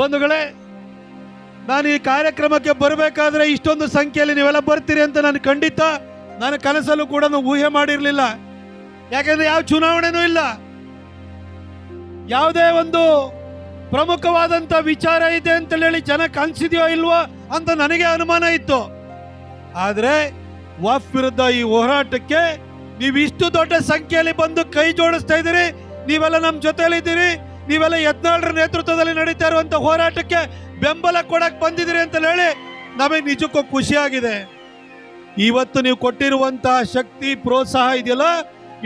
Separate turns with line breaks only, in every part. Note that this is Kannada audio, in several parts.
ಬಂಧುಗಳೇ, ನಾನು ಈ ಕಾರ್ಯಕ್ರಮಕ್ಕೆ ಬರಬೇಕಾದ್ರೆ ಇಷ್ಟೊಂದು ಸಂಖ್ಯೆಯಲ್ಲಿ ನೀವೆಲ್ಲ ಬರ್ತೀರಿ ಅಂತ ನಾನು ಖಂಡಿತ ನಾನು ಕನಸಲ್ಲೂ ಕೂಡ ಊಹೆ ಮಾಡಿರಲಿಲ್ಲ. ಯಾಕಂದ್ರೆ ಯಾವ ಚುನಾವಣೆನೂ ಇಲ್ಲ. ಯಾವುದೇ ಒಂದು ಪ್ರಮುಖವಾದಂತ ವಿಚಾರ ಇದೆ ಅಂತ ಹೇಳಿ ಜನ ಕನ್ಸಿದೆಯೋ ಇಲ್ವೋ ಅಂತ ನನಗೆ ಅನುಮಾನ ಇತ್ತು. ಆದರೆ ವಾಫ್ ವಿರುದ್ಧ ಈ ಹೋರಾಟಕ್ಕೆ ನೀವು ಇಷ್ಟು ದೊಡ್ಡ ಸಂಖ್ಯೆಯಲ್ಲಿ ಬಂದು ಕೈ ಜೋಡಿಸ್ತಾ ಇದ್ದೀರಿ, ನೀವೆಲ್ಲ ನಮ್ಮ ಜೊತೆಲಿದ್ದೀರಿ ನೀವೆಲ್ಲ ಯತ್ನಾಳರ ನೇತೃತ್ವದಲ್ಲಿ ನಡೀತಾ ಇರುವಂತ ಹೋರಾಟಕ್ಕೆ ಬೆಂಬಲ ಕೊಡಕ್ ಬಂದಿದ್ದೀರಿ ಅಂತ ಹೇಳಿ ನಮಗೆ ನಿಜಕ್ಕೂ ಖುಷಿಯಾಗಿದೆ. ಇವತ್ತು ನೀವು ಕೊಟ್ಟಿರುವಂತಹ ಶಕ್ತಿ, ಪ್ರೋತ್ಸಾಹ ಇದೆಯಲ್ಲ?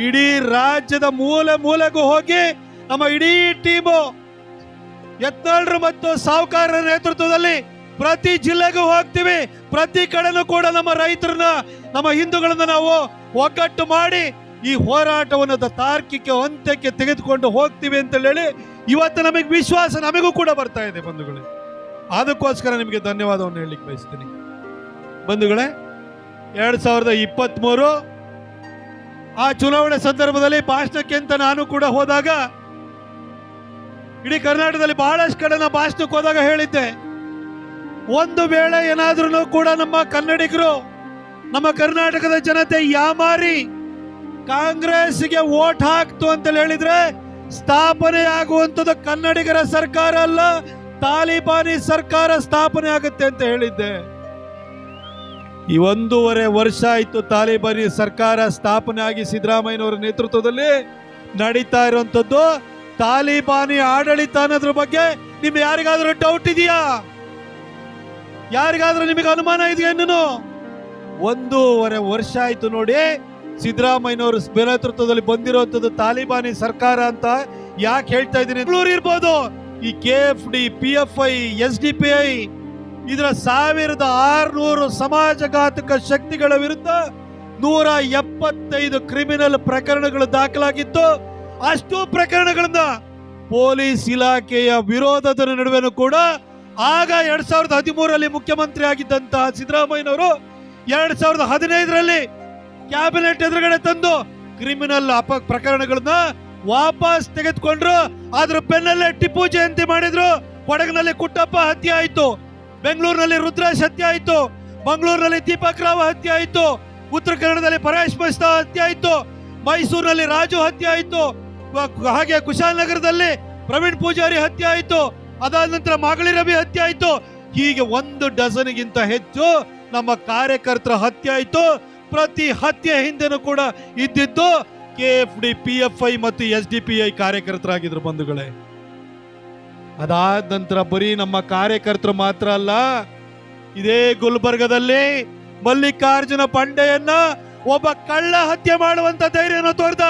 ಇಡೀ ರಾಜ್ಯದ ಮೂಲೆ ಮೂಲೆಗೂ ಹೋಗಿ ನಮ್ಮ ಇಡೀ ಟೀಮು ಯತ್ನಾಳರು ಮತ್ತು ಸಾಹುಕಾರರ ನೇತೃತ್ವದಲ್ಲಿ ಪ್ರತಿ ಜಿಲ್ಲೆಗೂ ಹೋಗ್ತೀವಿ. ಪ್ರತಿ ಕಡೆನೂ ಕೂಡ ನಮ್ಮ ರೈತರನ್ನ, ನಮ್ಮ ಹಿಂದೂಗಳನ್ನ ನಾವು ಒಗ್ಗಟ್ಟು ಮಾಡಿ ಈ ಹೋರಾಟವನ್ನು ತಾರ್ಕಿಕ ಅಂತ್ಯಕ್ಕೆ ತೆಗೆದುಕೊಂಡು ಹೋಗ್ತೀವಿ ಅಂತ ಹೇಳಿ, ಇವತ್ತು ನಮಗೆ ವಿಶ್ವಾಸ ನಮಗೂ ಕೂಡ ಬರ್ತಾ ಇದೆ ಬಂಧುಗಳೇ. ಅದಕ್ಕೋಸ್ಕರ ನಿಮಗೆ ಧನ್ಯವಾದವನ್ನು ಹೇಳಲಿಕ್ಕೆ ಬಯಸ್ತೀನಿ. ಬಂಧುಗಳೇ, ಎರಡ್ ಸಾವಿರದ ಇಪ್ಪತ್ತ್ ಮೂರು ಆ ಚುನಾವಣೆ ಸಂದರ್ಭದಲ್ಲಿ ಭಾಷಣಕ್ಕೆ ಅಂತ ನಾನು ಕೂಡ ಹೋದಾಗ, ಇಡೀ ಕರ್ನಾಟಕದಲ್ಲಿ ಬಹಳಷ್ಟು ಕಡೆ ನಾ ಭಾಷಣಕ್ಕೆ ಹೋದಾಗ ಹೇಳಿದ್ದೆ. ಒಂದು ವೇಳೆ ಏನಾದ್ರೂ ಕೂಡ ನಮ್ಮ ಕನ್ನಡಿಗರು, ನಮ್ಮ ಕರ್ನಾಟಕದ ಜನತೆ ಯಾಮಾರಿ ಕಾಂಗ್ರೆಸ್ಗೆ ಓಟ್ ಹಾಕ್ತು ಅಂತ ಹೇಳಿದ್ರೆ ಸ್ಥಾಪನೆ ಆಗುವಂತದ್ದು ಕನ್ನಡಿಗರ ಸರ್ಕಾರ ಅಲ್ಲ, ತಾಲಿಬಾನಿ ಸರ್ಕಾರ ಸ್ಥಾಪನೆ ಆಗುತ್ತೆ ಅಂತ ಹೇಳಿದ್ದೆ. ಈ ಒಂದೂವರೆ ವರ್ಷ ಆಯ್ತು ತಾಲಿಬಾನಿ ಸರ್ಕಾರ ಸ್ಥಾಪನೆ ಆಗಿ ಸಿದ್ದರಾಮಯ್ಯನವರ ನೇತೃತ್ವದಲ್ಲಿ ನಡೀತಾ ಇರುವಂತದ್ದು ತಾಲಿಬಾನಿ ಆಡಳಿತ ಅನ್ನೋದ್ರ ಬಗ್ಗೆ ನಿಮ್ಗೆ ಯಾರಿಗಾದ್ರೂ ಡೌಟ್ ಇದೆಯಾ? ಯಾರಿಗಾದ್ರೂ ನಿಮಗೆ ಅನುಮಾನ ಇದೆಯಾ ಇನ್ನೂ? ಒಂದೂವರೆ ವರ್ಷ ಆಯ್ತು ನೋಡಿ ಸಿದ್ದರಾಮಯ್ಯನವರು ನೇತೃತ್ವದಲ್ಲಿ ಬಂದಿರುವಂತದ್ದು ತಾಲಿಬಾನಿ ಸರ್ಕಾರ ಅಂತ ಯಾಕೆ ಹೇಳ್ತಾ ಇದ್ದೀನಿ? ಇರ್ಬೋದು. ಈ K F D P F I S D P I ಇದರ ಸಾವಿರದ ಆರುನೂರು ಸಮಾಜಘಾತಕ ಶಕ್ತಿಗಳ ವಿರುದ್ಧ ನೂರ ಎಪ್ಪತ್ತೈದು ಕ್ರಿಮಿನಲ್ ಪ್ರಕರಣಗಳು ದಾಖಲಾಗಿತ್ತು. ಅಷ್ಟು ಪ್ರಕರಣಗಳನ್ನ ಪೊಲೀಸ್ ಇಲಾಖೆಯ ವಿರೋಧದ ನಡುವೆನೂ ಕೂಡ ಆಗ ಎರಡ್ ಸಾವಿರದ ಹದಿಮೂರರಲ್ಲಿ ಮುಖ್ಯಮಂತ್ರಿ ಆಗಿದ್ದಂತಹ ಸಿದ್ದರಾಮಯ್ಯನವರು ಎರಡ್ ಸಾವಿರದ ಹದಿನೈದರಲ್ಲಿ ಕ್ಯಾಬಿನೆಟ್ ಎದುರುಗಡೆ ತಂದು ಕ್ರಿಮಿನಲ್ ಅಪ ಪ್ರಕರಣಗಳನ್ನ ವಾಪಸ್ ತೆಗೆದುಕೊಂಡ್ರು. ಅದ್ರ ಬೆನ್ನಲ್ಲೇ ಟಿಪ್ಪು ಜಯಂತಿ ಮಾಡಿದ್ರು. ಕೊಡಗಿನಲ್ಲಿ ಕುಟ್ಟಪ್ಪ ಹತ್ಯೆ ಆಯ್ತು. ಬೆಂಗಳೂರಿನಲ್ಲಿ ರುದ್ರಾಶ್ ಹತ್ಯೆ ಆಯ್ತು. ಮಂಗಳೂರಿನಲ್ಲಿ ದೀಪಕ್ ರಾವ್ ಹತ್ಯೆ ಆಯ್ತು. ಉತ್ತರ ಕನ್ನಡದಲ್ಲಿ ಪರೇಶ್ ಮಸ್ತಾ ಹತ್ಯೆ ಆಯ್ತು. ಮೈಸೂರಿನಲ್ಲಿ ರಾಜು ಹತ್ಯೆ ಆಯ್ತು. ಹಾಗೆ ಕುಶಾಲನಗರದಲ್ಲಿ ಪ್ರವೀಣ್ ಪೂಜಾರಿ ಹತ್ಯೆ ಆಯ್ತು. ಅದಾದ ನಂತರ ಮಾಗಳಿ ರವಿ ಹತ್ಯೆ ಆಯ್ತು. ಹೀಗೆ ಒಂದು ಡಜನ್ಗಿಂತ ಹೆಚ್ಚು ನಮ್ಮ ಕಾರ್ಯಕರ್ತರ ಹತ್ಯೆ ಆಯ್ತು. ಪ್ರತಿ ಹತ್ಯೆ ಹಿಂದೆನೂ ಕೂಡ ಇದ್ದಿದ್ದು K F D P F I ಮತ್ತು ಎಸ್ ಡಿ ಪಿ ಐ ಕಾರ್ಯಕರ್ತರಾಗಿದ್ರು ಬಂಧುಗಳೇ. ಅದಾದ ನಂತರ ಬರೀ ನಮ್ಮ ಕಾರ್ಯಕರ್ತರು ಮಾತ್ರ ಅಲ್ಲ, ಇದೇ ಗುಲ್ಬರ್ಗದಲ್ಲಿ ಮಲ್ಲಿಕಾರ್ಜುನ ಪಂಡೆಯನ್ನ ಒಬ್ಬ ಕಳ್ಳ ಹತ್ಯೆ ಮಾಡುವಂತ ಧೈರ್ಯನ ತೋರ್ದ.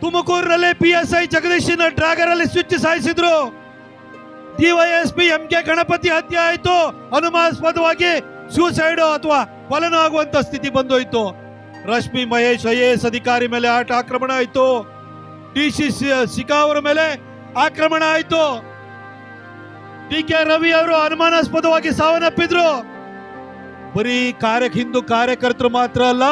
ತುಮಕೂರಿನಲ್ಲಿ ಪಿ ಎಸ್ ಐ ಜಗದೀಶನ ಡ್ರಾಗರ್ ಅಲ್ಲಿ ಸ್ವಿಚ್ ಸಾಯಿಸಿದ್ರು. ಡಿವೈಎಸ್ಪಿ ಎಂ ಕೆ ಗಣಪತಿ ಹತ್ಯೆ ಆಯಿತು. ಅನುಮಾನಾಸ್ಪದವಾಗಿ ಸೂಸೈಡ್ ಅಥವಾ ಕೊಲೆನೂ ಆಗುವಂತ ಸ್ಥಿತಿ ಬಂದೋಯ್ತು. ರಶ್ಮಿ, ಮಹೇಶ್, ಐ ಎಸ್ ಅಧಿಕಾರಿ ಮೇಲೆ ಆಟ ಆಕ್ರಮಣ ಆಯ್ತು. ಡಿ ಸಿ ಶಿಖಾ ಅವರ ಮೇಲೆ ಆಕ್ರಮಣ ಆಯ್ತು. ಡಿ ಕೆ ರವಿ ಅವರು ಅನುಮಾನಾಸ್ಪದವಾಗಿ ಸಾವನ್ನಪ್ಪಿದ್ರು. ಬರೀ ಕಾರ್ಯ ಹಿಂದೂ ಕಾರ್ಯಕರ್ತರು ಮಾತ್ರ ಅಲ್ಲ,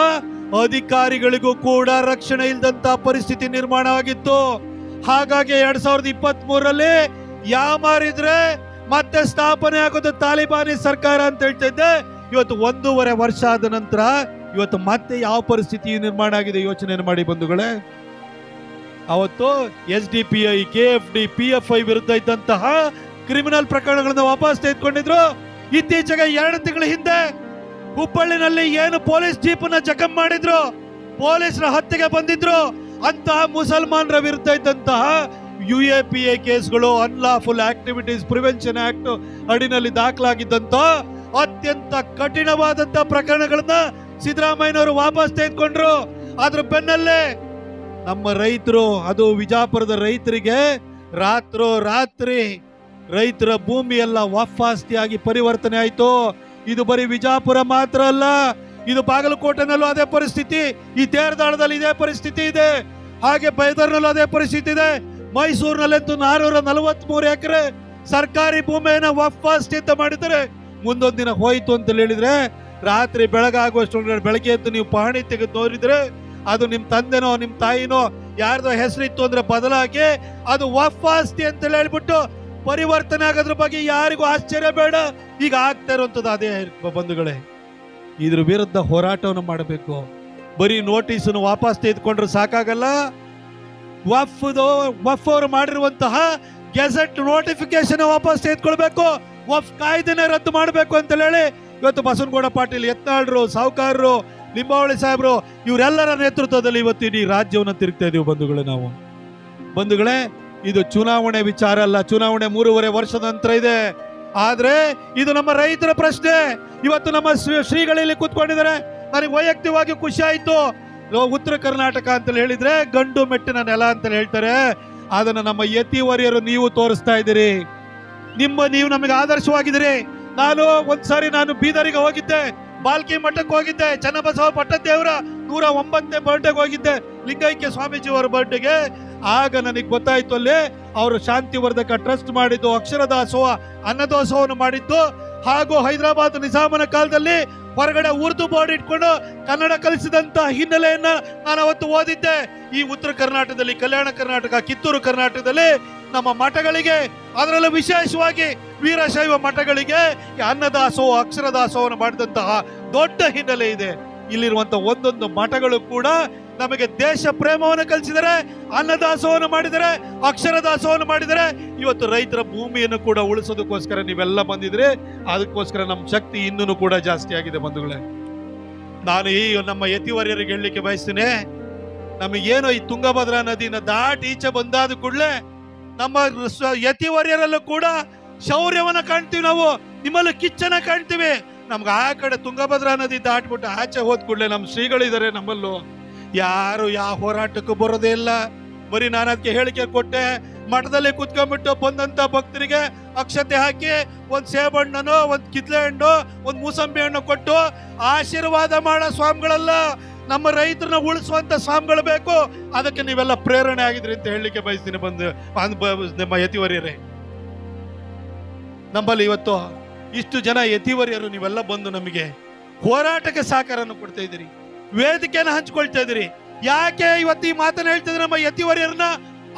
ಅಧಿಕಾರಿಗಳಿಗೂ ಕೂಡ ರಕ್ಷಣೆ ಇಲ್ಲದಂತ ಪರಿಸ್ಥಿತಿ ನಿರ್ಮಾಣ ಆಗಿತ್ತು. ಹಾಗಾಗಿ ಎರಡ್ ಸಾವಿರದ ಇಪ್ಪತ್ತ್ ಮೂರರಲ್ಲಿ ಯಾಮಾರಿದ್ರೆ ಮತ್ತೆ ಸ್ಥಾಪನೆ ಆಗೋದು ತಾಲಿಬಾನಿ ಸರ್ಕಾರ ಅಂತ ಹೇಳ್ತಿದ್ದೆ. ಇವತ್ತು ಒಂದೂವರೆ ವರ್ಷ ಆದ ನಂತರ ಇವತ್ತು ಮತ್ತೆ ಯಾವ ಪರಿಸ್ಥಿತಿ ನಿರ್ಮಾಣ ಆಗಿದೆ ಯೋಚನೆ ಮಾಡಿ ಬಂಧುಗಳೇ. ಅವತ್ತು S D P I K F D P F I ವಿರುದ್ಧ ಇದ್ದಂತಹ ಕ್ರಿಮಿನಲ್ ಪ್ರಕರಣಗಳನ್ನ ವಾಪಸ್ ತೆಗೆದುಕೊಂಡಿದ್ರು. ಇತ್ತೀಚೆಗೆ ಎರಡು ತಿಂಗಳ ಹಿಂದೆ ಹುಬ್ಬಳ್ಳಿನಲ್ಲಿ ಏನು ಪೊಲೀಸ್ ಜೀಪನ್ನ ಜಖಂ ಮಾಡಿದ್ರು, ಪೊಲೀಸರ ಹತ್ಯೆಗೆ ಬಂದಿದ್ರು, ಅಂತಹ ಮುಸಲ್ಮಾನರ ವಿರುದ್ಧ ಇದ್ದಂತಹ ಯು ಎ ಪಿ ಎ ಕೇಸ್ಗಳು ಅನ್ಲಾಫುಲ್ ಆಕ್ಟಿವಿಟೀಸ್ ಪ್ರಿವೆನ್ಷನ್ ಆಕ್ಟ್ ಅಡಿನಲ್ಲಿ ದಾಖಲಾಗಿದ್ದಂತ ಅತ್ಯಂತ ಕಠಿಣವಾದಂತ ಪ್ರಕರಣಗಳನ್ನ ಸಿದ್ದರಾಮಯ್ಯನವರು ವಾಪಸ್ ತೆಗೆದುಕೊಂಡ್ರು. ಅದ್ರ ಬೆನ್ನಲ್ಲೇ ನಮ್ಮ ರೈತರು, ಅದು ವಿಜಾಪುರದ ರೈತರಿಗೆ ರಾತ್ರೋ ರಾತ್ರಿ ರೈತರ ಭೂಮಿ ಎಲ್ಲ ವಫ್ ಪರಿವರ್ತನೆ ಆಯ್ತು. ಇದು ಬರೀ ವಿಜಾಪುರ ಮಾತ್ರ ಅಲ್ಲ, ಇದು ಬಾಗಲಕೋಟೆನಲ್ಲೂ ಅದೇ ಪರಿಸ್ಥಿತಿ, ಈ ತೇರದಾಳದಲ್ಲಿ ಇದೇ ಪರಿಸ್ಥಿತಿ ಇದೆ. ಹಾಗೆ ಬೈದರ್ನಲ್ಲೂ ಅದೇ ಪರಿಸ್ಥಿತಿ ಇದೆ. ಮೈಸೂರಿನಲ್ಲಂತೂ ನಾನೂರ ನಲವತ್ಮೂರು ಎಕರೆ ಸರ್ಕಾರಿ ಭೂಮಿಯನ್ನು ಅಂತ ಮಾಡಿದರೆ ಮುಂದೊಂದು ದಿನ ಹೋಯ್ತು ಅಂತ ಹೇಳಿದ್ರೆ, ರಾತ್ರಿ ಬೆಳಗಾಗುವಷ್ಟು ಬೆಳಗ್ಗೆ ಎದ್ದು ನೀವು ಪಹಣಿ ತೆಗೆದು ನೋಡಿದ್ರೆ ಅದು ನಿಮ್ಮ ತಂದೆನೋ, ನಿಮ್ಮ ತಾಯಿನೋ ಯಾರ್ದೋ ಹೆಸರಿತ್ತು ಅಂದ್ರೆ ಬದಲಾಗಿ ಅದು ವಫಾಸ್ತಿ ಅಂತ ಹೇಳ್ಬಿಟ್ಟು ಪರಿವರ್ತನೆ ಆಗೋದ್ರ ಬಗ್ಗೆ ಯಾರಿಗೂ ಆಶ್ಚರ್ಯ ಬೇಡ. ಈಗ ಆಗ್ತಾ ಇರುವಂಥದ್ದು ಅದೇ ಬಂಧುಗಳೇ. ಇದ್ರ ವಿರುದ್ಧ ಹೋರಾಟವನ್ನು ಮಾಡಬೇಕು. ಬರೀ ನೋಟಿಸನ್ನು ವಾಪಸ್ ತೆಗೆದುಕೊಂಡ್ರೆ ಸಾಕಾಗಲ್ಲ. ವಫ್ದು ವಫ್ ಅವರು ಮಾಡಿರುವಂತಹ ಗೆಜೆಟ್ ನೋಟಿಫಿಕೇಶನ್ ವಾಪಸ್ ತೆಗೆದುಕೊಳ್ಬೇಕು. ವಫ್ ಕಾಯ್ದೆನ ರದ್ದು ಮಾಡಬೇಕು ಅಂತ ಹೇಳಿ ಇವತ್ತು ಬಸವನಗೌಡ ಪಾಟೀಲ್, ಯತ್ನಾಳ್ರು, ಸಾಹುಕಾರರು, ಲಿಂಬಾವಳಿ ಸಾಹೇಬರು ಇವರೆಲ್ಲರ ನೇತೃತ್ವದಲ್ಲಿ ಇವತ್ತು ಇಡೀ ರಾಜ್ಯವನ್ನು ತಿರುಗ್ತಾ ಇದೀವಿ ಬಂಧುಗಳೇ ನಾವು. ಬಂಧುಗಳೇ, ಇದು ಚುನಾವಣೆ ವಿಚಾರ ಅಲ್ಲ. ಚುನಾವಣೆ ಮೂರುವರೆ ವರ್ಷದ ನಂತರ ಇದೆ. ಆದ್ರೆ ಇದು ನಮ್ಮ ರೈತರ ಪ್ರಶ್ನೆ. ಇವತ್ತು ನಮ್ಮ ಶ್ರೀ- ಶ್ರೀಗಳಲ್ಲಿ ಕೂತ್ಕೊಂಡಿದ್ದಾರೆ. ನನಗೆ ವೈಯಕ್ತಿಕವಾಗಿ ಖುಷಿ ಆಯ್ತು. ಉತ್ತರ ಕರ್ನಾಟಕ ಅಂತ ಹೇಳಿದ್ರೆ ಗಂಡು ಮೆಟ್ಟಿನ ನೆಲ ಅಂತ ಹೇಳ್ತಾರೆ. ಅದನ್ನು ನಮ್ಮ ಯತಿವರಿಯರು ನೀವು ತೋರಿಸ್ತಾ ಇದ್ದೀರಿ. ನಿಮ್ಮ ನೀವು ನಮಗೆ ಆದರ್ಶವಾಗಿದ್ದೀರಿ. ನಾನು ಒಂದ್ಸಾರಿ ನಾನು ಬೀದರಿಗೆ ಹೋಗಿದ್ದೆ. ಬಾಲ್ಕಿ ಮಠಕ್ಕೆ ಹೋಗಿದ್ದೆ. ಚನ್ನಬಸವ ಪಟ್ಟದೇವರ ನೂರ ಒಂಬತ್ತನೇ ಬರ್ಡೇಗೆ ಹೋಗಿದ್ದೆ. ಲಿಂಗೈಕ್ಯ ಸ್ವಾಮೀಜಿಯವರ ಬರ್ಡೇಗೆ ಆಗ ನನಗೆ ಗೊತ್ತಾಯ್ತು ಅಲ್ಲಿ ಅವರು ಶಾಂತಿವರ್ಧಕ ಟ್ರಸ್ಟ್ ಮಾಡಿದ್ದು, ಅಕ್ಷರದಾಸೋಹ, ಅನ್ನದಾಸೋಹವನ್ನು ಮಾಡಿದ್ದು. ಹಾಗೂ ಹೈದರಾಬಾದ್ ನಿಜಾಮನ ಕಾಲದಲ್ಲಿ ಹೊರಗಡೆ ಉರ್ದು ಬೋರ್ಡ್ ಇಟ್ಕೊಂಡು ಕನ್ನಡ ಕಲಿಸಿದಂತ ಹಿನ್ನೆಲೆಯನ್ನ ನಾನು ಅವತ್ತು ಓದಿದ್ದೆ. ಈ ಉತ್ತರ ಕರ್ನಾಟಕದಲ್ಲಿ, ಕಲ್ಯಾಣ ಕರ್ನಾಟಕ, ಕಿತ್ತೂರು ಕರ್ನಾಟಕದಲ್ಲಿ ನಮ್ಮ ಮಠಗಳಿಗೆ, ಅದರಲ್ಲೂ ವಿಶೇಷವಾಗಿ ವೀರಶೈವ ಮಠಗಳಿಗೆ ಅನ್ನದಾಸೋ ಅಕ್ಷರದಾಸೋವನ್ನು ಅಕ್ಷರ ಮಾಡಿದಂತಹ ದೊಡ್ಡ ಹಿನ್ನೆಲೆ ಇದೆ. ಇಲ್ಲಿರುವಂತಹ ಒಂದೊಂದು ಮಠಗಳು ಕೂಡ ನಮಗೆ ದೇಶ ಪ್ರೇಮವನ್ನು ಕಲಿಸಿದರೆ, ಅನ್ನದಾಸವನ್ನು ಮಾಡಿದರೆ ಅಕ್ಷರ ದಾಸವನ್ನು ಮಾಡಿದರೆ, ಇವತ್ತು ರೈತರ ಭೂಮಿಯನ್ನು ಕೂಡ ಉಳಿಸೋದಕ್ಕೋಸ್ಕರ ನೀವೆಲ್ಲ ಬಂದಿದ್ರೆ. ಅದಕ್ಕೋಸ್ಕರ ನಮ್ಮ ಶಕ್ತಿ ಇನ್ನೂ ಕೂಡ ಜಾಸ್ತಿ ಆಗಿದೆ ಬಂಧುಗಳೇ. ನಾನು ಈ ನಮ್ಮ ಯತಿವರ್ಯರಿಗೆ ಹೇಳಲಿಕ್ಕೆ ಬಯಸ್ತೇನೆ ನಮಗೇನು ಈ ತುಂಗಭದ್ರಾ ನದಿನ ದಾಟಿ ಈಚೆ ಬಂದಾದ ಕೂಡಲೇ ನಮ್ಮ ಯತಿವರ್ಯರಲ್ಲೂ ಕೂಡ ಶೌರ್ಯವನ್ನು ಕಾಣ್ತೀವಿ ನಾವು, ನಿಮ್ಮಲ್ಲೂ ಕಿಚ್ಚನ ಕಾಣ್ತೀವಿ. ನಮ್ಗೆ ಆ ಕಡೆ ತುಂಗಭದ್ರಾ ನದಿ ದಾಟ್ಬಿಟ್ಟು ಆಚೆ ಹೋದ್ ಕೂಡಲೇ ನಮ್ಮ ಶ್ರೀಗಳಿದ್ದಾರೆ ನಮ್ಮಲ್ಲೂ. ಯಾರು ಯಾವ ಹೋರಾಟಕ್ಕೂ ಬರೋದೇ ಇಲ್ಲ. ಬರೀ ನಾನು ಅದಕ್ಕೆ ಹೇಳಿಕೆ ಕೊಟ್ಟೆ, ಮಠದಲ್ಲಿ ಕುತ್ಕೊಂಡ್ಬಿಟ್ಟು ಬಂದಂತ ಭಕ್ತರಿಗೆ ಅಕ್ಷತೆ ಹಾಕಿ ಒಂದ್ ಸೇಬಣ್ಣನೋ, ಒಂದು ಕಿತ್ಲೆ ಹಣ್ಣು, ಒಂದು ಮೂಸಂಬಿ ಹಣ್ಣು ಕೊಟ್ಟು ಆಶೀರ್ವಾದ ಮಾಡೋ ಸ್ವಾಮಿಗಳಲ್ಲ. ನಮ್ಮ ರೈತರನ್ನ ಉಳಿಸುವಂತ ಸ್ವಾಮಿಗಳು ಬೇಕು. ಅದಕ್ಕೆ ನೀವೆಲ್ಲ ಪ್ರೇರಣೆ ಆಗಿದ್ರಿ ಅಂತ ಹೇಳಲಿಕ್ಕೆ ಬಯಸ್ತೀನಿ ಬಂದು ನಮ್ಮ ಯತಿವರಿಯರೆ. ನಮ್ಮಲ್ಲಿ ಇವತ್ತು ಇಷ್ಟು ಜನ ಯತಿವರ್ಯರು, ನೀವೆಲ್ಲ ಬಂದು ನಮಗೆ ಹೋರಾಟಕ್ಕೆ ಸಹಕಾರವನ್ನು ಕೊಡ್ತಾ ಇದ್ದೀರಿ. ವೇದಿಕೆಯನ್ನು ಹಂಚ್ಕೊಳ್ತಾ ಇದ್ರಿ ಯಾಕೆ ಇವತ್ತು ಈ ಮಾತನ್ನ ಹೇಳ್ತಿದ್ರೆ ನಮ್ಮ ಯತಿವರ್ಯರನ್ನ?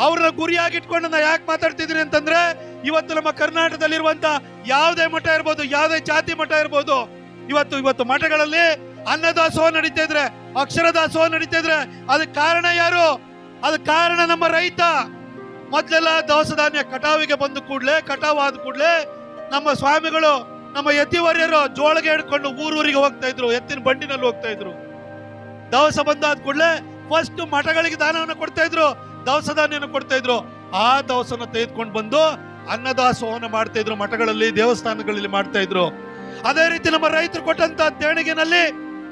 ಅವ್ರನ್ನ ಗುರಿಯಾಗಿಟ್ಕೊಂಡು ನಾ ಯಾಕೆ ಮಾತಾಡ್ತಿದ್ರಿ ಅಂತಂದ್ರೆ, ಇವತ್ತು ನಮ್ಮ ಕರ್ನಾಟಕದಲ್ಲಿರುವಂತ ಯಾವುದೇ ಮಠ ಇರ್ಬೋದು, ಯಾವುದೇ ಜಾತಿ ಮಠ ಇರ್ಬೋದು, ಇವತ್ತು ಇವತ್ತು ಮಠಗಳಲ್ಲಿ ಅನ್ನದಾಸೋಹ ನಡೀತಾ ಇದ್ರೆ ಅಕ್ಷರ ದಾಸೋಹ ನಡೀತಾ ಇದ್ರೆ, ಅದಕ್ಕೆ ಕಾರಣ ಯಾರು? ಅದಕ್ಕೆ ಕಾರಣ ನಮ್ಮ ರೈತ. ಮೊದಲೆಲ್ಲ ದವಸ ಧಾನ್ಯ ಕಟಾವಿಗೆ ಬಂದ ಕೂಡಲೇ, ಕಟಾವ್ ಆದ ಕೂಡ್ಲೆ ನಮ್ಮ ಸ್ವಾಮಿಗಳು, ನಮ್ಮ ಯತಿವರ್ಯರು ಜೋಳಿಗೆ ಹಿಡ್ಕೊಂಡು ಊರೂರಿಗೆ ಹೋಗ್ತಾ ಇದ್ರು, ಎತ್ತಿನ ಬಂಡಿನಲ್ಲಿ ಹೋಗ್ತಾ ಇದ್ರು. ದವಸ ಬಂದಾದ ಕೂಡಲೇ ಫಸ್ಟ್ ಮಠಗಳಿಗೆ ದಾನವನ್ನು ಕೊಡ್ತಾ ಇದ್ರು. ದವಸ ಧಾನ್ಯವನ್ನು ಕೊಡ್ತಾ ಇದ್ರು. ಆ ದವಸನ ತೆಗೆದುಕೊಂಡು ಬಂದು ಅನ್ನದಾಸೋಹನ ಮಾಡ್ತಾ ಇದ್ರು. ಮಠಗಳಲ್ಲಿ, ದೇವಸ್ಥಾನಗಳಲ್ಲಿ ಮಾಡ್ತಾ ಇದ್ರು. ಅದೇ ರೀತಿ ನಮ್ಮ ರೈತರು ಕೊಟ್ಟಂತ ದೇಣಿಗೆನಲ್ಲಿ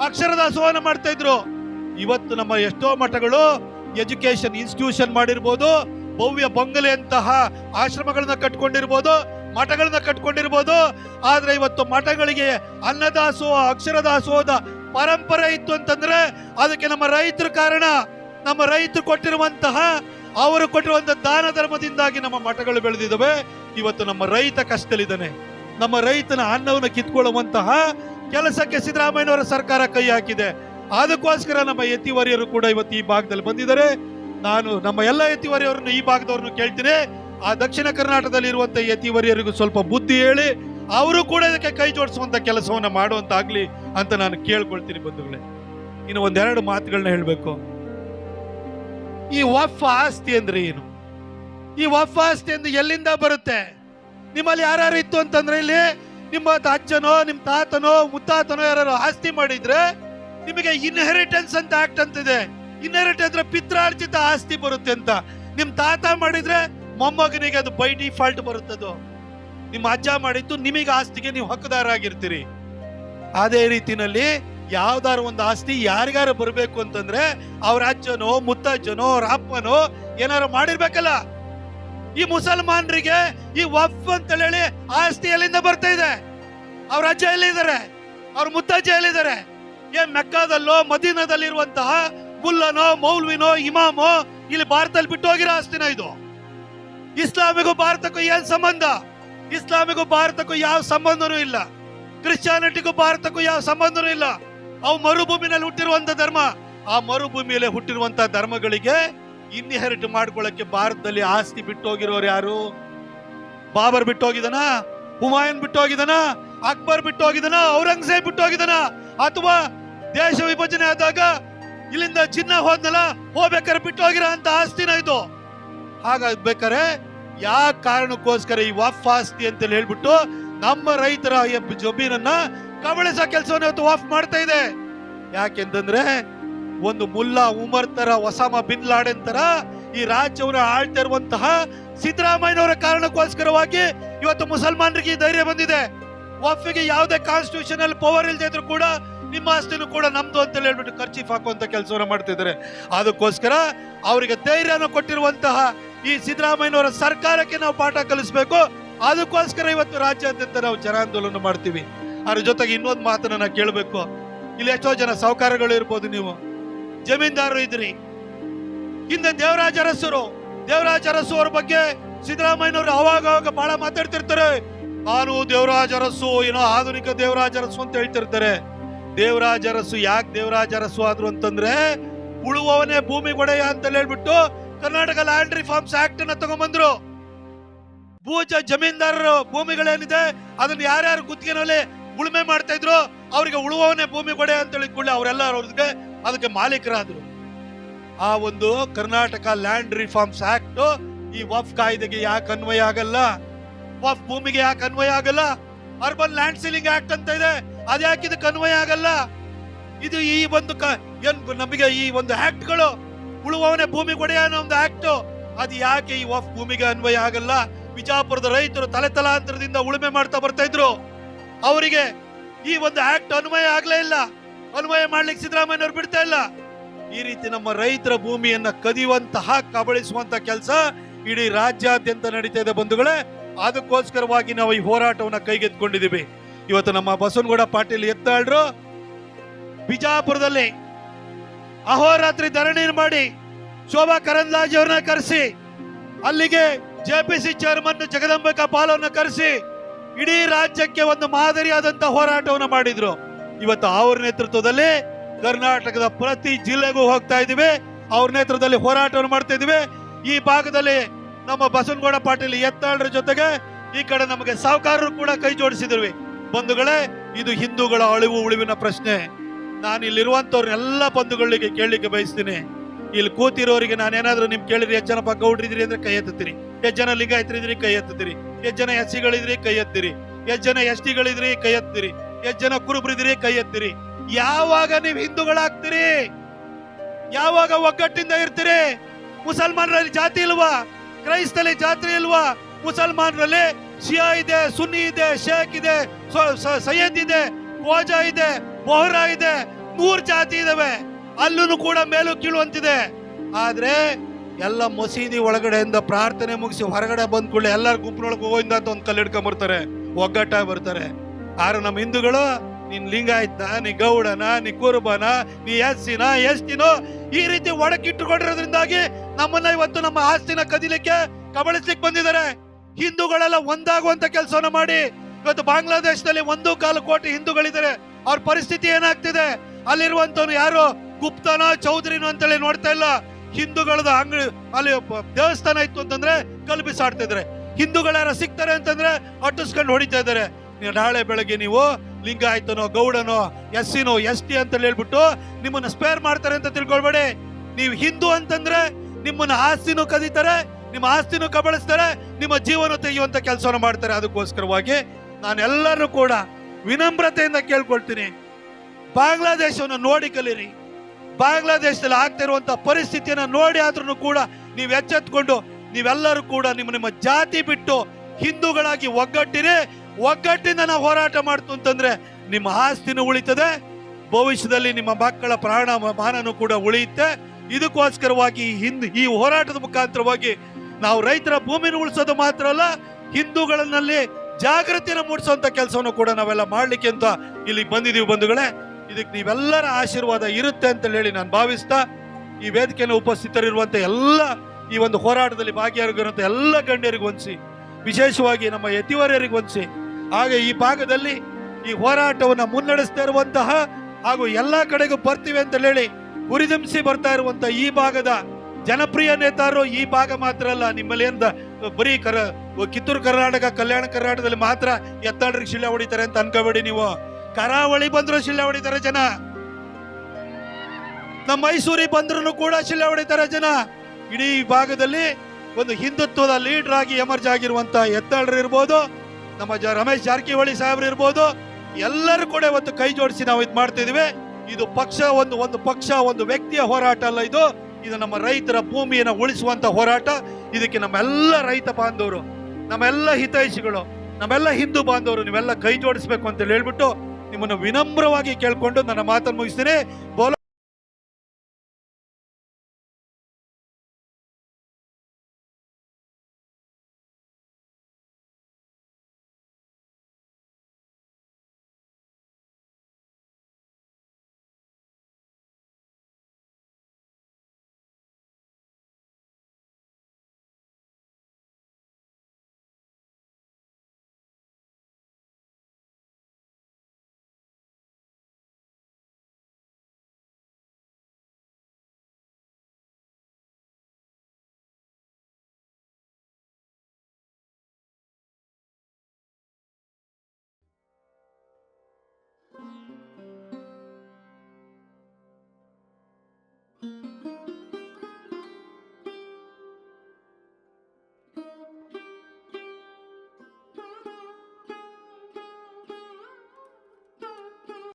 ಅಕ್ಷರ ದಾಸೋಹನ ಮಾಡ್ತಾ ಇದ್ರು. ಇವತ್ತು ನಮ್ಮ ಎಷ್ಟೋ ಮಠಗಳು ಎಜುಕೇಶನ್ ಇನ್ಸ್ಟಿಟ್ಯೂಷನ್ ಮಾಡಿರ್ಬೋದು, ಭವ್ಯ ಬಂಗಲೆಯಂತಹ ಆಶ್ರಮಗಳನ್ನ ಕಟ್ಕೊಂಡಿರ್ಬೋದು, ಮಠಗಳನ್ನ ಕಟ್ಕೊಂಡಿರ್ಬೋದು. ಆದ್ರೆ ಇವತ್ತು ಮಠಗಳಿಗೆ ಅನ್ನದಾಸೋಹ ಅಕ್ಷರ ದಾಸೋಹದ ಪರಂಪರೆ ಇತ್ತು ಅಂತಂದ್ರೆ ಅದಕ್ಕೆ ನಮ್ಮ ರೈತರ ಕಾರಣ. ನಮ್ಮ ರೈತರು ಕೊಟ್ಟಿರುವಂತಹ, ಅವರು ಕೊಟ್ಟಿರುವಂತಹ ದಾನ ಧರ್ಮದಿಂದಾಗಿ ನಮ್ಮ ಮಠಗಳು ಬೆಳೆದಿದ್ದಾವೆ. ಇವತ್ತು ನಮ್ಮ ರೈತ ಕಷ್ಟದಲ್ಲಿದ್ದಾನೆ. ನಮ್ಮ ರೈತನ ಅನ್ನವನ್ನು ಕಿತ್ಕೊಳ್ಳುವಂತಹ ಕೆಲಸಕ್ಕೆ ಸಿದ್ದರಾಮಯ್ಯನವರ ಸರ್ಕಾರ ಕೈ ಹಾಕಿದೆ. ಅದಕ್ಕೋಸ್ಕರ ನಮ್ಮ ಯತಿವರಿಯರು ಕೂಡ ಇವತ್ತು ಈ ಭಾಗದಲ್ಲಿ ಬಂದಿದ್ದಾರೆ. ನಾನು ನಮ್ಮ ಎಲ್ಲ ಯತಿವರಿಯವರನ್ನು ಈ ಭಾಗದವ್ರನ್ನು ಕೇಳ್ತೀನಿ. ಆ ದಕ್ಷಿಣ ಕರ್ನಾಟಕದಲ್ಲಿ ಇರುವಂತಹ ಯತಿವರಿಯರಿಗೂ ಸ್ವಲ್ಪ ಬುದ್ಧಿ ಹೇಳಿ. ಅವರು ಕೂಡ ಇದಕ್ಕೆ ಕೈ ಜೋಡಿಸುವಂತ ಕೆಲಸವನ್ನು ಮಾಡುವಂತಾಗ್ಲಿ ಅಂತ ನಾನು ಕೇಳ್ಕೊಳ್ತೀನಿ ಬಂಧುಗಳೇ. ಇನ್ನು ಒಂದೆರಡು ಮಾತುಗಳನ್ನ ಹೇಳಬೇಕು. ಈ ವಫ್ ಆಸ್ತಿ ಅಂದ್ರೆ ಏನು? ಈ ವಫ್ ಆಸ್ತಿ ಅಂದ್ರೆ ಎಲ್ಲಿಂದ ಬರುತ್ತೆ? ನಿಮ್ಮಲ್ಲಿ ಯಾರ್ಯಾರು ಇತ್ತು ಅಂತಂದ್ರೆ ಇಲ್ಲಿ ನಿಮ್ಮ ಅಜ್ಜನೋ, ನಿಮ್ಮ ತಾತನೋ, ಮುತ್ತಾತನೋ ಯಾರು ಆಸ್ತಿ ಮಾಡಿದ್ರೆ ನಿಮಗೆ ಇನ್ಹೆರಿಟೆನ್ಸ್ ಅಂತ ಆಕ್ಟ್ ಅಂತಿದೆ. ಇನ್ಹೆರಿಟ್ ಅಂದ್ರೆ ಪಿತ್ರಾರ್ಜಿತ ಆಸ್ತಿ ಬರುತ್ತೆ ಅಂತ. ನಿಮ್ ತಾತ ಮಾಡಿದ್ರೆ ಮೊಮ್ಮಗನಿಗೆ ಅದು ಬೈ ಡಿಫಾಲ್ಟ್ ಬರುತ್ತದು. ನಿಮ್ಮ ಅಜ್ಜ ಮಾಡಿದ್ದು ನಿಮಗೆ ಆಸ್ತಿಗೆ ನೀವು ಹಕ್ಕುದಾರ ಆಗಿರ್ತೀರಿ ಅದೇ ರೀತಿನಲ್ಲಿ ಯಾವ್ದಾರು ಒಂದು ಆಸ್ತಿ ಯಾರಿಗಾರು ಬರಬೇಕು ಅಂತಂದ್ರೆ ಅವ್ರ ಅಜ್ಜನೋ, ಮುತ್ತಜ್ಜನೋ, ಅವ್ರ ಅಪ್ಪನೋ ಏನಾರು ಮಾಡಿರ್ಬೇಕಲ್ಲ. ಈ ಮುಸಲ್ಮಾನರಿಗೆ ಈ ವಫ್ ಅಂತ ಹೇಳಿ ಆಸ್ತಿ ಎಲ್ಲಿಂದ ಬರ್ತಾ ಇದೆ? ಅವ್ರ ಅಜ್ಜ ಎಲ್ಲಿದ್ದಾರೆ? ಅವ್ರ ಮುತ್ತಜ್ಜ ಎಲ್ಲಿದ್ದಾರೆ? ಏನ್ ಮೆಕ್ಕಾದಲ್ಲೋ, ಮದೀನದಲ್ಲಿರುವಂತಹ ಮುಲ್ಲನೋ, ಮೌಲ್ವಿನೋ, ಇಮಾಮೋ, ಇಲ್ಲಿ ಭಾರತದಲ್ಲಿ ಬಿಟ್ಟು ಹೋಗಿರೋ ಆಸ್ತಿನ ಇದು? ಇಸ್ಲಾಮಿಗೂ ಭಾರತಕ್ಕೂ ಏನ್ ಸಂಬಂಧ? ಇಸ್ಲಾಮಿಗೂ ಭಾರತಕ್ಕೂ ಯಾವ ಸಂಬಂಧನೂ ಇಲ್ಲ. ಕ್ರಿಶ್ಚಿಯಾನಿಟಿಗೂ ಭಾರತಕ್ಕೂ ಯಾವ ಸಂಬಂಧನೂ ಇಲ್ಲ. ಅವು ಮರುಭೂಮಿನಲ್ಲಿ ಹುಟ್ಟಿರುವಂತ ಧರ್ಮ. ಆ ಮರುಭೂಮಿಯಲ್ಲಿ ಹುಟ್ಟಿರುವಂತ ಧರ್ಮಗಳಿಗೆ ಇನ್ಹೆರಿಟ್ ಮಾಡ್ಕೊಳ್ಳಕ್ಕೆ ಭಾರತದಲ್ಲಿ ಆಸ್ತಿ ಬಿಟ್ಟು ಹೋಗಿರೋರು ಯಾರು? ಬಾಬರ್ ಬಿಟ್ಟು ಹೋಗಿದನ ಹುಮಾಯನ್ ಬಿಟ್ಟು ಹೋಗಿದನ ಅಕ್ಬರ್ ಬಿಟ್ಟು ಹೋಗಿದನ ಔರಂಗಜೇಬ್ ಬಿಟ್ಟು ಹೋಗಿದನ ಅಥವಾ ದೇಶ ವಿಭಜನೆ ಆದಾಗ ಇಲ್ಲಿಂದ ಚಿನ್ನ ಹೋದ್ನಲ್ಲ ಹೋಗ್ಬೇಕಾರೆ ಬಿಟ್ಟು ಹೋಗಿರೋ ಅಂತ ಆಸ್ತಿನ ಇದು. ಹಾಗಾಗ್ಬೇಕಾರೆ ಯಾವ ಕಾರಣಕ್ಕೋಸ್ಕರ ಈ ವಾಫ್ ಆಸ್ತಿ ಅಂತ ಹೇಳ್ಬಿಟ್ಟು ನಮ್ಮ ರೈತರ ಜಮೀನನ್ನ ಕಬಳಿಸ ಕೆಲಸವನ್ನು ಇವತ್ತು ವಾಫ್ ಮಾಡ್ತಾ ಇದೆ. ಯಾಕೆಂತಂದ್ರೆ ಒಂದು ಮುಲ್ಲಾ ಉಮರ್ ತರ, ಒಸಾಮ ಬಿನ್ ಲಾಡೆನ್ ತರ ಈ ರಾಜ್ಯವನ್ನು ಆಳ್ತಾ ಇರುವಂತಹ ಸಿದ್ದರಾಮಯ್ಯನವರ ಕಾರಣಕ್ಕೋಸ್ಕರವಾಗಿ ಇವತ್ತು ಮುಸಲ್ಮಾನರಿಗೆ ಧೈರ್ಯ ಬಂದಿದೆ. ವಾಫಿಗೆ ಯಾವುದೇ ಕಾನ್ಸ್ಟಿಟ್ಯೂಷನ್ ಅಲ್ಲಿ ಪವರ್ ಇಲ್ಲದೆ ಇದ್ರು ಕೂಡ ನಿಮ್ಮ ಆಸ್ತಿನೂ ಕೂಡ ನಮ್ದು ಅಂತ ಹೇಳ್ಬಿಟ್ಟು ಖರ್ಚೀಫ್ ಹಾಕುವಂತ ಕೆಲಸವನ್ನ ಮಾಡ್ತಿದ್ದಾರೆ ಅದಕ್ಕೋಸ್ಕರ ಅವರಿಗೆ ಧೈರ್ಯನ ಕೊಟ್ಟಿರುವಂತಹ ಈ ಸಿದ್ದರಾಮಯ್ಯನವರ ಸರ್ಕಾರಕ್ಕೆ ನಾವು ಪಾಠ ಕಲಿಸ್ಬೇಕು. ಅದಕ್ಕೋಸ್ಕರ ಇವತ್ತು ರಾಜ್ಯಾದ್ಯಂತ ನಾವು ಜನಾಂದೋಲನ ಮಾಡ್ತೀವಿ. ಅದ್ರ ಜೊತೆಗೆ ಇನ್ನೊಂದು ಮಾತನ್ನ ಕೇಳಬೇಕು. ಇಲ್ಲಿ ಎಷ್ಟೋ ಜನ ಸಾಹುಕಾರಗಳು ಇರ್ಬೋದು ನೀವು. ಜಮೀನ್ದಾರರು ಇದ್ರಿ. ಹಿಂದೆ ದೇವರಾಜ ಅರಸರು. ದೇವರಾಜ ಅರಸು ಅವ್ರ ಬಗ್ಗೆ ಸಿದ್ದರಾಮಯ್ಯನವರು ಅವಾಗ ಅವಾಗ ಬಹಳ ಮಾತಾಡ್ತಿರ್ತಾರೆ. ನಾನು ದೇವರಾಜ ಅರಸು, ಏನೋ ಆಧುನಿಕ ದೇವರಾಜ ಅರಸು ಅಂತ ಹೇಳ್ತಿರ್ತಾರೆ. ದೇವರಾಜ ಅರಸು ಯಾಕೆ ದೇವರಾಜ ಅರಸು ಆದ್ರು ಅಂತಂದ್ರೆ, ಉಳುವವನೇ ಭೂಮಿ ಒಡೆಯ ಅಂತ ಹೇಳ್ಬಿಟ್ಟು ಕರ್ನಾಟಕ ಲ್ಯಾಂಡ್ ರಿಫಾರ್ಮ್ಸ್ ಆಕ್ಟ್ ಅನ್ನ ತಗೊಂಡ್ಬಂದ್ರು ಭೂಜ ಜಮೀನ್ದಾರರು ಭೂಮಿಗಳೇನಿದೆ, ಅದನ್ನ ಯಾರ್ಯಾರು ಗುತ್ತಿಗೆನಲ್ಲಿ ಉಳುಮೆ ಮಾಡ್ತಾ ಇದ್ರು, ಅವರಿಗೆ ಉಳುವವನೇ ಭೂಮಿ ಕೊಡೆ ಅಂತ ಹೇಳಿ ಕೂಡಲೇ ಅವರೆಲ್ಲ ಅವ್ರಿಗೆ ಅದಕ್ಕೆ ಮಾಲೀಕರಾದ್ರು. ಆ ಒಂದು ಕರ್ನಾಟಕ ಲ್ಯಾಂಡ್ ರಿಫಾರ್ಮ್ಸ್ ಆಕ್ಟ್ ಈ ವಫ್ ಕಾಯ್ದೆಗೆ ಯಾಕೆ ಅನ್ವಯ ಆಗಲ್ಲ? ವಫ್ ಭೂಮಿಗೆ ಯಾಕೆ ಅನ್ವಯ ಆಗಲ್ಲ? ಅರ್ಬನ್ ಲ್ಯಾಂಡ್ ಸೀಲಿಂಗ್ ಆಕ್ಟ್ ಅಂತ ಇದೆ, ಅದ್ಯಾಕೆ ಇದಕ್ಕೆ ಅನ್ವಯ ಆಗಲ್ಲ? ಇದು ಈ ಒಂದು ಏನ್ ನಮಗೆ ಈ ಒಂದು ಆಕ್ಟ್ಗಳು ಉಳುವವನೇ ಭೂಮಿ ಕೊಡೆಯ ಅನ್ನೋ ಒಂದು ಆಕ್ಟ್ ಅದು ಯಾಕೆ ಈ ವಫ್ ಭೂಮಿಗೆ ಅನ್ವಯ ಆಗಲ್ಲ? ಬಿಜಾಪುರದ ರೈತರು ತಲೆ ತಲಾಂತರದಿಂದ ಉಳುಮೆ ಮಾಡ್ತಾ ಬರ್ತಾ ಇದ್ರು. ಅವರಿಗೆ ಈ ಒಂದು ಆಕ್ಟ್ ಅನ್ವಯ ಆಗ್ಲೇ ಇಲ್ಲ. ಅನ್ವಯ ಮಾಡ್ಲಿಕ್ಕೆ ಸಿದ್ದರಾಮಯ್ಯನವ್ರು ಬಿಡ್ತಾ ಇಲ್ಲ. ಈ ರೀತಿ ನಮ್ಮ ರೈತರ ಭೂಮಿಯನ್ನ ಕದಿಯುವಂತಹ, ಕಬಳಿಸುವಂತ ಕೆಲಸ ಇಡೀ ರಾಜ್ಯಾದ್ಯಂತ ನಡೀತಾ ಇದೆ ಬಂಧುಗಳೇ. ಅದಕ್ಕೋಸ್ಕರವಾಗಿ ನಾವು ಈ ಹೋರಾಟವನ್ನ ಕೈಗೆತ್ಕೊಂಡಿದೀವಿ ಇವತ್ತು ನಮ್ಮ ಬಸವನಗೌಡ ಪಾಟೀಲ್ ಎತ್ತಾಳ್ರು. ಬಿಜಾಪುರದಲ್ಲಿ ಅಹೋರಾತ್ರಿ ಧರಣಿ ಮಾಡಿ ಶೋಭಾ ಕರಂದ್ಲಾಜೆ ಅವ್ರನ್ನ ಕರೆಸಿ, ಅಲ್ಲಿಗೆ ಜೆಪಿಸಿ ಚೇರ್ಮನ್ ಜಗದಂಬಿಕಾ ಪಾಲವನ್ನ ಕರೆಸಿ, ಇಡೀ ರಾಜ್ಯಕ್ಕೆ ಒಂದು ಮಾದರಿಯಾದಂತ ಹೋರಾಟವನ್ನು ಮಾಡಿದ್ರು. ಇವತ್ತು ಅವ್ರ ನೇತೃತ್ವದಲ್ಲಿ ಕರ್ನಾಟಕದ ಪ್ರತಿ ಜಿಲ್ಲೆಗೂ ಹೋಗ್ತಾ ಇದೀವಿ ಅವ್ರ ನೇತೃತ್ವದಲ್ಲಿ ಹೋರಾಟವನ್ನು ಮಾಡ್ತಾ ಇದೀವಿ ಈ ಭಾಗದಲ್ಲಿ ನಮ್ಮ ಬಸವನಗೌಡ ಪಾಟೀಲ್ ಎತ್ತಾಳರ ಜೊತೆಗೆ ಈ ಕಡೆ ನಮಗೆ ಸಾಹುಕಾರರು ಕೂಡ ಕೈ ಜೋಡಿಸಿದ್ರು. ಬಂಧುಗಳೇ, ಇದು ಹಿಂದೂಗಳ ಅಳಿವು ಉಳಿವಿನ ಪ್ರಶ್ನೆ. ನಾನು ಇಲ್ಲಿರುವಂತವ್ರನ್ನೆಲ್ಲ ಬಂಧುಗಳಿಗೆ ಕೇಳಲಿಕ್ಕೆ ಬಯಸ್ತೀನಿ. ಇಲ್ಲಿ ಕೂತಿರೋರಿಗೆ ನಾನೇನಾದ್ರೂ ನಿಮ್ ಕೇಳಿದ್ರೆ, ಎಷ್ಟು ಜನ ಪಕ್ಕ ಹುಡ್ರಿದ್ರಿ ಅಂದ್ರೆ ಕೈ ಎತ್ತುತ್ತೀರಿ. ಎಷ್ಟು ಜನ ಲಿಂಗಾಯತರಿದ್ರಿ ಕೈ ಎತ್ತುತ್ತೀರಿ. ಎಷ್ಟು ಜನ ಎಸ್ ಕೈ ಎತ್ತಿರಿ. ಎಷ್ಟು ಜನ ಎಸ್ ಟಿಗಳಿದ್ರಿ ಕೈ ಎತ್ತಿರಿ. ಎಷ್ಟು ಜನ ಕುರುಬರಿದ್ರಿ ಕೈ ಎತ್ತಿರಿ. ಯಾವಾಗ ನೀವು ಹಿಂದೂಗಳಾಗ್ತೀರಿ? ಯಾವಾಗ ಒಗ್ಗಟ್ಟಿಂದ ಇರ್ತೀರಿ? ಮುಸಲ್ಮಾನರಲ್ಲಿ ಜಾತಿ ಇಲ್ವಾ? ಕ್ರೈಸ್ತಲ್ಲಿ ಜಾತಿ ಇಲ್ವಾ? ಮುಸಲ್ಮಾನರಲ್ಲಿ ಶಿಯಾ ಇದೆ, ಸುನ್ನಿ ಇದೆ, ಶೇಖ್ ಇದೆ ಸಯ್ಯದ್ ಇದೆ ಕೋಜಾ ಇದೆ ಮೊಹರಾ ಇದೆ ನೂರ್ ಜಾತಿ ಇದಾವೆ. ಅಲ್ಲೂ ಕೂಡ ಮೇಲು ಕೀಳು ಅಂತಿದೆ. ಆದ್ರೆ ಎಲ್ಲ ಮಸೀದಿ ಒಳಗಡೆಯಿಂದ ಪ್ರಾರ್ಥನೆ ಮುಗಿಸಿ ಹೊರಗಡೆ ಬಂದ ಕೂಡಲೇ ಎಲ್ಲರ ಗುಂಪಿನೊಳಗೆ ಹೋಗಿಂದ ಅಂತ ಒಂದು ಕಲ್ಲು ಹಿಡ್ಕೊಂಡ್ ಬರ್ತಾರೆ. ಒಗ್ಗಟ್ಟಾಗಿ ಬರ್ತಾರೆ. ಆದ್ರೆ ನಮ್ಮ ಹಿಂದೂಗಳು, ನೀನ್ ಲಿಂಗಾಯತ್ನ ನಿ ಗೌಡನ, ನಿ ಕುರುಬನ, ನೀ ಎಸ್ಸಿನ, ಎಸ್ಟಿನೋ ಈ ರೀತಿ ಒಡಕಿಟ್ಟುಕೊಂಡಿರೋದ್ರಿಂದಾಗಿ ನಮ್ಮನ್ನ ಇವತ್ತು ನಮ್ಮ ಆಸ್ತಿನ ಕದಿಲಿಕ್ಕೆ ಕಬಳಿಸ್ಲಿಕ್ಕೆ ಬಂದಿದ್ದಾರೆ. ಹಿಂದೂಗಳೆಲ್ಲ ಒಂದಾಗುವಂತ ಕೆಲಸವನ್ನ ಮಾಡಿ. ಇವತ್ತು ಬಾಂಗ್ಲಾದೇಶದಲ್ಲಿ ಒಂದು ಕಾಲು ಕೋಟಿ ಹಿಂದೂಗಳಿದ್ದಾರೆ. ಅವ್ರ ಪರಿಸ್ಥಿತಿ ಏನಾಗ್ತಿದೆ? ಅಲ್ಲಿರುವಂತವ್ನು ಯಾರು? ಗುಪ್ತನ, ಚೌಧರಿನೋ ಅಂತೇಳಿ ನೋಡ್ತಾ ಇಲ್ಲ. ಹಿಂದೂಗಳದ ಅಂಗಡಿ ಅಲ್ಲಿ ದೇವಸ್ಥಾನ ಇತ್ತು ಅಂತಂದ್ರೆ ಕಲ್ಪಿಸಾಡ್ತಿದ್ರೆ ಹಿಂದೂಗಳ ಸಿಗ್ತಾರೆ ಅಂತಂದ್ರೆ ಅಟ್ಟಿಸ್ಕೊಂಡು ಹೊಡಿತಾ ಇದ್ದಾರೆ. ನಾಳೆ ಬೆಳಗ್ಗೆ ನೀವು ಲಿಂಗಾಯತನೋ, ಗೌಡನೋ ಎಸ್ ಸಿನೋ ಎಸ್ ಟಿ ಅಂತ ಹೇಳ್ಬಿಟ್ಟು ನಿಮ್ಮನ್ನ ಸ್ಪೇರ್ ಮಾಡ್ತಾರೆ ಅಂತ ತಿಳ್ಕೊಳ್ಬೇಡಿ. ನೀವು ಹಿಂದೂ ಅಂತಂದ್ರೆ ನಿಮ್ಮನ್ನ ಆಸ್ತಿನೂ ಕದೀತಾರೆ, ನಿಮ್ಮ ಆಸ್ತಿನೂ ಕಬಳಿಸ್ತಾರೆ, ನಿಮ್ಮ ಜೀವನ ತೆಗೆಯುವಂತ ಕೆಲಸವನ್ನು ಮಾಡ್ತಾರೆ. ಅದಕ್ಕೋಸ್ಕರವಾಗಿ ನಾನೆಲ್ಲರೂ ಕೂಡ ವಿನಮ್ರತೆಯಿಂದ ಕೇಳ್ಕೊಳ್ತೀನಿ. ಬಾಂಗ್ಲಾದೇಶವನ್ನು ನೋಡಿ ಕಲಿರಿ. ಬಾಂಗ್ಲಾದೇಶದಲ್ಲಿ ಆಗ್ತಿರುವಂತಹ ಪರಿಸ್ಥಿತಿಯನ್ನು ನೋಡಿ ಆದ್ರೂ ಕೂಡ ನೀವು ಎಚ್ಚೆತ್ಕೊಂಡು ನೀವೆಲ್ಲರೂ ಕೂಡ ನಿಮ್ಮ ನಿಮ್ಮ ಜಾತಿ ಬಿಟ್ಟು ಹಿಂದೂಗಳಾಗಿ ಒಗ್ಗಟ್ಟಿರಿ. ಒಗ್ಗಟ್ಟಿಂದ ನಾವು ಹೋರಾಟ ಮಾಡ್ತು ಅಂತಂದ್ರೆ ನಿಮ್ಮ ಆಸ್ತಿನೂ ಉಳಿತದೆ, ಭವಿಷ್ಯದಲ್ಲಿ ನಿಮ್ಮ ಮಕ್ಕಳ ಪ್ರಾಣ ಮಾನನು ಕೂಡ ಉಳಿಯುತ್ತೆ. ಇದಕ್ಕೋಸ್ಕರವಾಗಿ ಹಿಂದ್ ಈ ಹೋರಾಟದ ಮುಖಾಂತರವಾಗಿ ನಾವು ರೈತರ ಭೂಮಿನ ಉಳಿಸೋದು ಮಾತ್ರ ಅಲ್ಲ ಹಿಂದೂಗಳಲ್ಲಿ ಜಾಗೃತಿಯನ್ನು ಮೂಡಿಸುವಂತ ಕೆಲಸವನ್ನು ಕೂಡ ನಾವೆಲ್ಲ ಮಾಡ್ಲಿಕ್ಕೆ ಅಂತ ಇಲ್ಲಿ ಬಂದಿದೀವಿ ಬಂಧುಗಳೇ. ಇದಕ್ಕೆ ನೀವೆಲ್ಲರ ಆಶೀರ್ವಾದ ಇರುತ್ತೆ ಅಂತ ಹೇಳಿ ನಾನು ಭಾವಿಸ್ತಾ ಈ ವೇದಿಕೆಯನ್ನು ಉಪಸ್ಥಿತರಿರುವಂಥ ಎಲ್ಲ ಈ ಒಂದು ಹೋರಾಟದಲ್ಲಿ ಭಾಗಿಯಾಗಿರುವಂಥ ಎಲ್ಲ ಗಣ್ಯರಿಗೂ ಹೊಂದಿಸಿ ವಿಶೇಷವಾಗಿ ನಮ್ಮ ಯತಿವರ್ಯರಿಗೆ ಹೊಂದಿಸಿ ಹಾಗೆ ಈ ಭಾಗದಲ್ಲಿ ಈ ಹೋರಾಟವನ್ನು ಮುನ್ನಡೆಸ್ತಾ ಇರುವಂತಹ ಹಾಗೂ ಎಲ್ಲ ಕಡೆಗೂ ಬರ್ತೀವಿ ಅಂತ ಹೇಳಿ ಹುರಿದುಂಬಿಸಿ ಬರ್ತಾ ಇರುವಂಥ ಈ ಭಾಗದ ಜನಪ್ರಿಯ ನೇತಾರರು ಈ ಭಾಗ ಮಾತ್ರ ಅಲ್ಲ ನಿಮ್ಮಲ್ಲಿ ಏನ್ ಬರೀ ಕರ, ಕಿತ್ತೂರು ಕರ್ನಾಟಕ, ಕಲ್ಯಾಣ ಕರ್ನಾಟಕದಲ್ಲಿ ಮಾತ್ರ ಎತ್ತಾಡ್ರಿಗೆ ಶಿಲೆ ಹೊಡಿತಾರೆ ಅಂತ ಅನ್ಕೋಬೇಡಿ ನೀವು. ಕರಾವಳಿ ಬಂದ್ರು ಶಿಳ್ಳೆ ಹೊಡಿತಾರೆ ಜನ. ನಮ್ಮ ಮೈಸೂರಿಗೆ ಬಂದ್ರು ಕೂಡ ಶಿಳ್ಳೆ ಹೊಡಿತಾರೆ ಜನ. ಇಡೀ ಭಾಗದಲ್ಲಿ ಒಂದು ಹಿಂದುತ್ವದ ಲೀಡರ್ ಆಗಿ ಎಮರ್ಜ್ ಆಗಿರುವಂತ ಎತ್ತಾಳ್ರು ಇರ್ಬೋದು, ನಮ್ಮ ಜ ರಮೇಶ್ ಜಾರಕಿಹೊಳಿ ಸಾಹೇಬ್ರು ಇರ್ಬೋದು, ಎಲ್ಲರೂ ಕೂಡ ಇವತ್ತು ಕೈ ಜೋಡಿಸಿ ನಾವು ಇದು ಮಾಡ್ತಿದೀವಿ. ಇದು ಪಕ್ಷ ಒಂದು ಒಂದು ಪಕ್ಷ, ಒಂದು ವ್ಯಕ್ತಿಯ ಹೋರಾಟ ಅಲ್ಲ ಇದು. ಇದು ನಮ್ಮ ರೈತರ ಭೂಮಿಯನ್ನು ಉಳಿಸುವಂತ ಹೋರಾಟ. ಇದಕ್ಕೆ ನಮ್ಮೆಲ್ಲ ರೈತ ಬಾಂಧವರು, ನಮ್ಮೆಲ್ಲ ಹಿತೈಷಿಗಳು, ನಮ್ಮೆಲ್ಲ ಹಿಂದೂ ಬಾಂಧವರು, ನೀವೆಲ್ಲ ಕೈ ಜೋಡಿಸ್ಬೇಕು ಅಂತೇಳಿ ಹೇಳ್ಬಿಟ್ಟು ನಿಮ್ಮನ್ನು ವಿನಮ್ರವಾಗಿ ಕೇಳಿಕೊಂಡು ನನ್ನ ಮಾತನ್ನು ಮುಗಿಸ್ತೇನೆ. ಬೋಲ